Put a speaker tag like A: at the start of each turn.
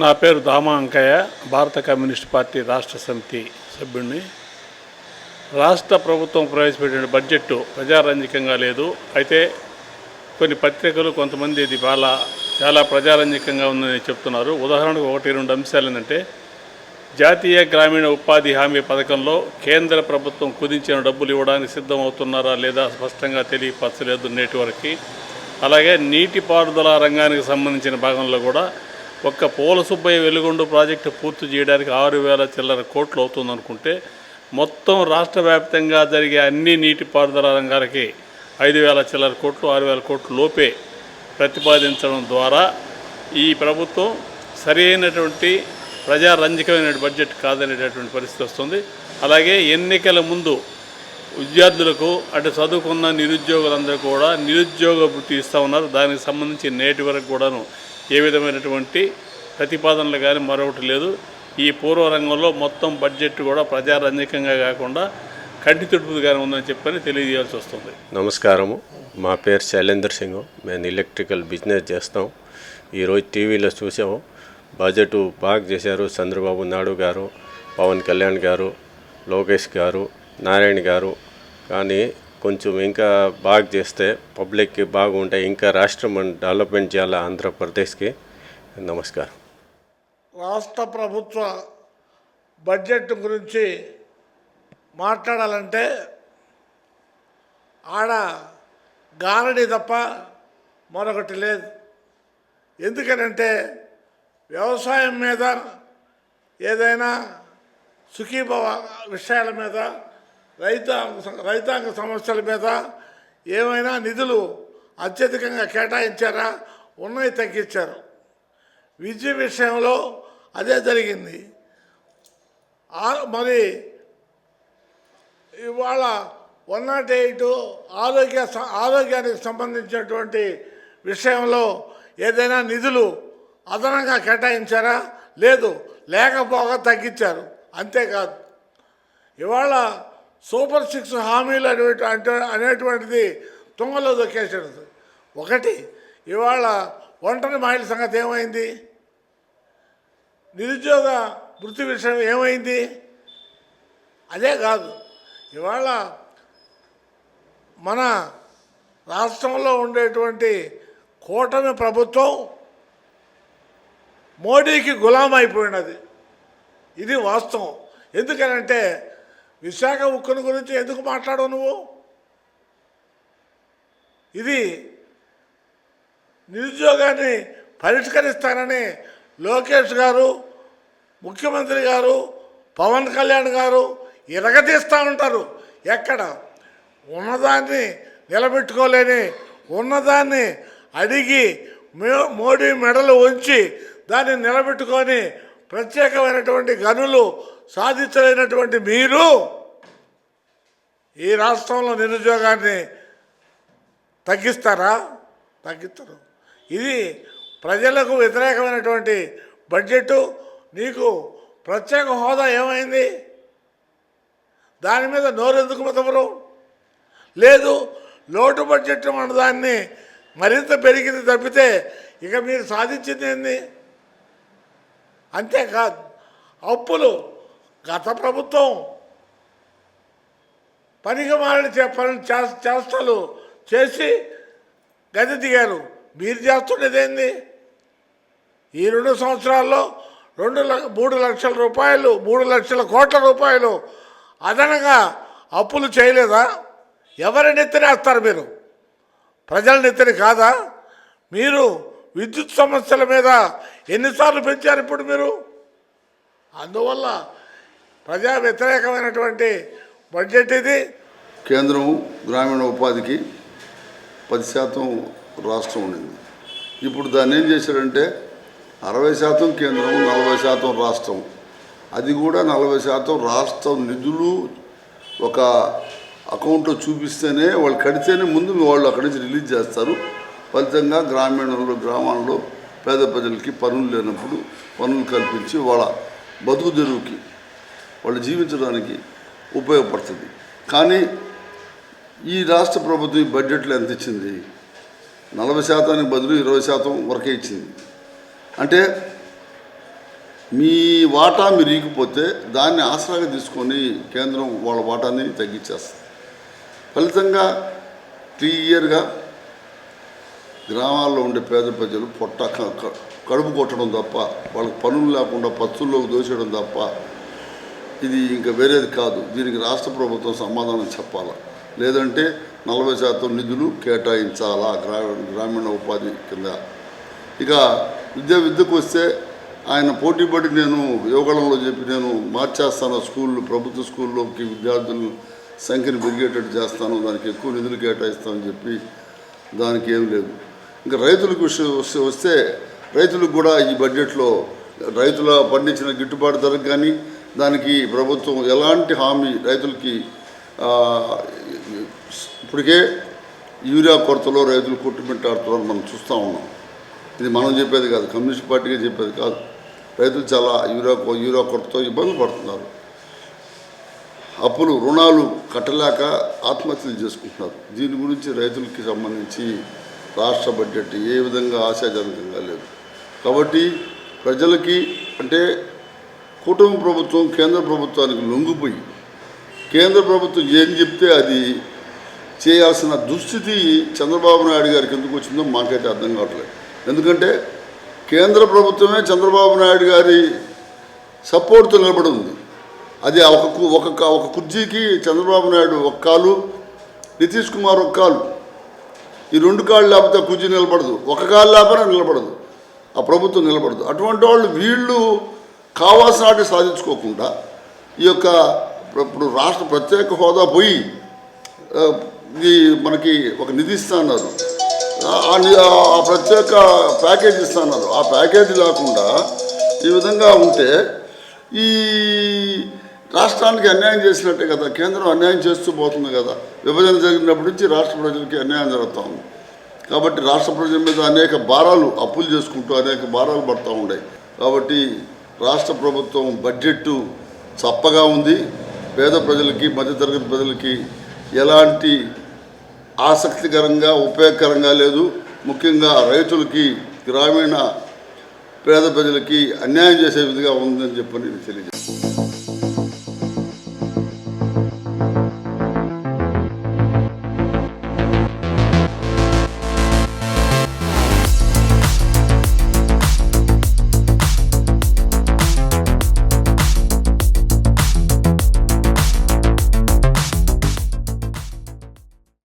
A: నా పేరు దామా అంకయ్య భారత కమ్యూనిస్ట్ పార్టీ రాష్ట్ర సమితి సభ్యుడిని. రాష్ట్ర ప్రభుత్వం ప్రవేశపెట్టిన బడ్జెట్ ప్రజారంజకంగా లేదు. అయితే కొన్ని పత్రికలు కొంతమంది ఇది చాలా చాలా ప్రజారంజకంగా ఉందని చెప్తున్నారు. ఉదాహరణకు ఒకటి రెండు అంశాలు ఏంటంటే జాతీయ గ్రామీణ ఉపాధి హామీ పథకంలో కేంద్ర ప్రభుత్వం కుదించిన డబ్బులు ఇవ్వడానికి సిద్ధం అవుతున్నారా లేదా స్పష్టంగా తెలియపరచలేదు నేటి వరకు. అలాగే నీటిపారుదల రంగానికి సంబంధించిన భాగంలో కూడా ఒక్క పూల సుబ్బయ్య వెలుగొండ ప్రాజెక్టు పూర్తి చేయడానికి ఆరు వేల చిల్లర కోట్లు అవుతుందనుకుంటే మొత్తం రాష్ట్ర వ్యాప్తంగా జరిగే అన్ని నీటిపారుదల రంగాలకి ఐదు వేల చిల్లర కోట్లు ఆరు వేల కోట్లు లోపే ప్రతిపాదించడం ద్వారా ఈ ప్రభుత్వం సరైనటువంటి ప్రజారంజకమైన బడ్జెట్ కాదనేటటువంటి పరిస్థితి వస్తుంది. అలాగే ఎన్నికల ముందు విద్యార్థులకు అటు చదువుకున్న నిరుద్యోగులందరూ కూడా నిరుద్యోగ వృత్తి ఇస్తూ ఉన్నారు. దానికి సంబంధించి నేటి వరకు కూడాను ఏ విధమైనటువంటి ప్రతిపాదనలు కానీ మరొకటి లేదు. ఈ పూర్వ రంగంలో మొత్తం బడ్జెట్ కూడా ప్రజారంజకంగా కాకుండా కంటి తుడుపుగానే ఉందని చెప్పని తెలియజేయాల్సి వస్తుంది.
B: నమస్కారము. మా పేరు శైలేందర్ సింగ్. మేము ఎలక్ట్రికల్ బిజినెస్ చేస్తాం. ఈరోజు టీవీలో చూసాము. బడ్జెట్ బాగా చేశారు. చంద్రబాబు నాయుడు గారు పవన్ కళ్యాణ్ గారు లోకేష్ గారు నారాయణ గారు. కానీ కొంచెం ఇంకా బాగా చేస్తే పబ్లిక్కి బాగుంటాయి ఇంకా రాష్ట్రం డెవలప్మెంట్ చేయాలి ఆంధ్రప్రదేశ్కి. నమస్కారం.
C: రాష్ట్ర ప్రభుత్వ బడ్జెట్ గురించి మాట్లాడాలంటే ఆడ గారడి తప్ప మరొకటి లేదు. ఎందుకనంటే వ్యవసాయం మీద ఏదైనా సుఖీభవ విషయాల మీద రైతాంగ రైతాంగ సమస్యల మీద ఏమైనా నిధులు అత్యధికంగా కేటాయించారా? ఉన్నాయి తగ్గించారు. విద్య విషయంలో అదే జరిగింది. ఆ- మరి ఇవాళ వన్ నాట్ ఎయిట్ ఆరోగ్య ఆరోగ్యానికి సంబంధించినటువంటి విషయంలో ఏదైనా నిధులు అదనంగా కేటాయించారా? లేదు. లేకపోగా తగ్గించారు. అంతేకాదు. ఇవాళ సూపర్ సిక్స్ హామీలు అనేటి అంటే అనేటువంటిది తుంగలో దొక్కేసాడు ఒకటి ఇవాళ ఒంటరి మహిళ సంగతి ఏమైంది? నిరుద్యోగ వృత్తి విషయం ఏమైంది? అదే కాదు ఇవాళ మన రాష్ట్రంలో ఉండేటువంటి కూటమి ప్రభుత్వం మోడీకి గులాం అయిపోయినది. ఇది వాస్తవం. ఎందుకనంటే విశాఖ ఉక్కును గురించి ఎందుకు మాట్లాడవు నువ్వు? ఇది నిరుద్యోగాన్ని పరిష్కరిస్తానని లోకేష్ గారు ముఖ్యమంత్రి గారు పవన్ కళ్యాణ్ గారు ఇరగదీస్తూ ఉంటారు. ఎక్కడ? ఉన్నదాన్ని నిలబెట్టుకోలేని ఉన్నదాన్ని అడిగి మోడీ మెడలు ఉంచి దాన్ని నిలబెట్టుకొని ప్రత్యేకమైనటువంటి గనులు సాధించలేనటువంటి మీరు ఈ రాష్ట్రంలో నిరుద్యోగాన్ని తగ్గిస్తారా? తగ్గిస్తారు. ఇది ప్రజలకు వ్యతిరేకమైనటువంటి బడ్జెట్ నీకు ప్రత్యేక హోదా ఏమైంది? దాని మీద నోరెందుకు మెతవరు లేదు లోటు బడ్జెట్ మన దాన్ని మరింత పెరిగింది తప్పితే ఇక మీరు సాధించింది ఏంది? అంతేకాదు అప్పులు గత ప్రభుత్వం పనికి మారిన చే- పనులు చేష్టలు చేసి గది దిగారు. మీరు చేస్తున్నదేంది ఈ రెండు సంవత్సరాల్లో రెండు మూడు లక్షల రూపాయలు మూడు లక్షల కోట్ల రూపాయలు అదనంగా అప్పులు చేయలేదా? ఎవరి నెత్తినేస్తారు మీరు? ప్రజల నెత్తిని కాదా? మీరు విద్యుత్ సమస్యల మీద ఎన్నిసార్లు పెంచారు ఇప్పుడు మీరు? అందువల్ల ప్రజా వ్యతిరేకమైనటువంటి బడ్జెట్ ఇది.
D: కేంద్రం గ్రామీణ ఉపాధికి పది శాతం రాష్ట్రం ఉండింది. ఇప్పుడు దాన్ని ఏం చేశాడంటే అరవై శాతం కేంద్రం నలభై శాతం రాష్ట్రం. అది కూడా నలభై శాతం రాష్ట్రం నిధులు ఒక అకౌంట్లో చూపిస్తేనే వాళ్ళు కడితేనే ముందు వాళ్ళు అక్కడి నుంచి రిలీజ్ చేస్తారు. ఫలితంగా గ్రామీణంలో గ్రామాల్లో పేద ప్రజలకి పనులు లేనప్పుడు పనులు కల్పించి వాళ్ళ బతుకు తెరువుకి వాళ్ళు జీవించడానికి ఉపయోగపడుతుంది. కానీ ఈ రాష్ట్ర ప్రభుత్వం ఈ బడ్జెట్లో ఎంత ఇచ్చింది? నలభై శాతానికి బదులు ఇరవై శాతం వరకే ఇచ్చింది. అంటే మీ వాటా మీరు ఈగిపోతే దాన్ని ఆసరాగా తీసుకొని కేంద్రం వాళ్ళ వాటాని తగ్గించేస్తుంది. ఫలితంగా క్లియర్గా గ్రామాల్లో ఉండే పేద ప్రజలు పొట్ట కడుపు కొట్టడం తప్ప వాళ్ళకి పనులు లేకుండా పచ్చుల్లోకి దోచేయడం తప్ప ఇది ఇంకా వేరేది కాదు. దీనికి రాష్ట్ర ప్రభుత్వం సమాధానం చెప్పాలా. లేదంటే నలభై శాతం నిధులు కేటాయించాలా గ్రామీణ గ్రామీణ ఉపాధి కింద. ఇక విద్య విద్యకు వస్తే ఆయన పోటీ పడి నేను యువగళంలో చెప్పి నేను మార్చేస్తాను స్కూళ్ళు ప్రభుత్వ స్కూల్లోకి విద్యార్థుల సంఖ్యను పెరిగేటట్టు చేస్తాను దానికి ఎక్కువ నిధులు కేటాయిస్తామని చెప్పి దానికి ఏం లేదు. ఇంకా రైతులకు విషయం వస్తే వస్తే రైతులకు కూడా ఈ బడ్జెట్లో రైతుల పండించిన గిట్టుబాటు ధరకు కానీ దానికి ప్రభుత్వం ఎలాంటి హామీ రైతులకి ఇప్పటికే యూరియా కొరతలో రైతులు కొట్టుమిట్టాడుతున్నారు మనం చూస్తూ ఉన్నాం. ఇది మనం చెప్పేది కాదు కమ్యూనిస్ట్ పార్టీగా చెప్పేది కాదు. రైతులు చాలా యూరియా యూరియా కొరతతో ఇబ్బంది పడుతున్నారు. అప్పులు రుణాలు కట్టలేక ఆత్మహత్యలు చేసుకుంటున్నారు. దీని గురించి రైతులకి సంబంధించి రాష్ట్ర బడ్జెట్ ఏ విధంగా ఆశాజనకంగా లేదు. కాబట్టి ప్రజలకి అంటే కుటుంబ ప్రభుత్వం కేంద్ర ప్రభుత్వానికి లొంగిపోయి కేంద్ర ప్రభుత్వం ఏం చెప్తే అది చేయాల్సిన దుస్థితి చంద్రబాబు నాయుడు గారికి ఎందుకు వచ్చిందో మాకైతే అర్థం కావట్లేదు. ఎందుకంటే కేంద్ర ప్రభుత్వమే చంద్రబాబు నాయుడు గారి సపోర్ట్తో నిలబడి ఉంది అది ఒక కు- ఒక ఒక కుర్చీకి చంద్రబాబు నాయుడు ఒక కాలు నితీష్ కుమార్ ఒక కాలు. ఈ రెండు కాళ్ళు లేకపోతే ఆ కుర్చీ నిలబడదు. ఒక కాలు లేకపోయినా నిలబడదు. ఆ ప్రభుత్వం నిలబడదు. అటువంటి వాళ్ళు వీళ్ళు కావాల్సిన వాటిని సాధించుకోకుండా ఈ యొక్క ఇప్పుడు రాష్ట్ర ప్రత్యేక హోదా పోయి ఈ ఇది మనకి ఒక నిధి ఇస్తా అన్నారు ఆ- ఆ ప్రత్యేక ప్యాకేజ్ ఇస్తా అన్నారు ఆ ప్యాకేజీ లేకుండా ఈ విధంగా ఉంటే ఈ రాష్ట్రానికి అన్యాయం చేసినట్టే కదా కేంద్రం అన్యాయం చేస్తూ పోతుంది కదా. విభజన జరిగినప్పటి నుంచి రాష్ట్ర ప్రజలకి అన్యాయం జరుగుతూ ఉంది. కాబట్టి రాష్ట్ర ప్రజల మీద అనేక భారాలు అప్పులు చేసుకుంటూ అనేక భారాలు పడుతూ ఉన్నాయి. కాబట్టి రాష్ట్ర ప్రభుత్వం బడ్జెట్ చప్పగా ఉంది. పేద ప్రజలకి మధ్యతరగతి ప్రజలకి ఎలాంటి ఆసక్తికరంగా ఉపయోగకరంగా లేదు. ముఖ్యంగా రైతులకి గ్రామీణ పేద ప్రజలకి అన్యాయం చేసే విధంగా ఉందని చెప్పని నేను తెలియజేస్తాను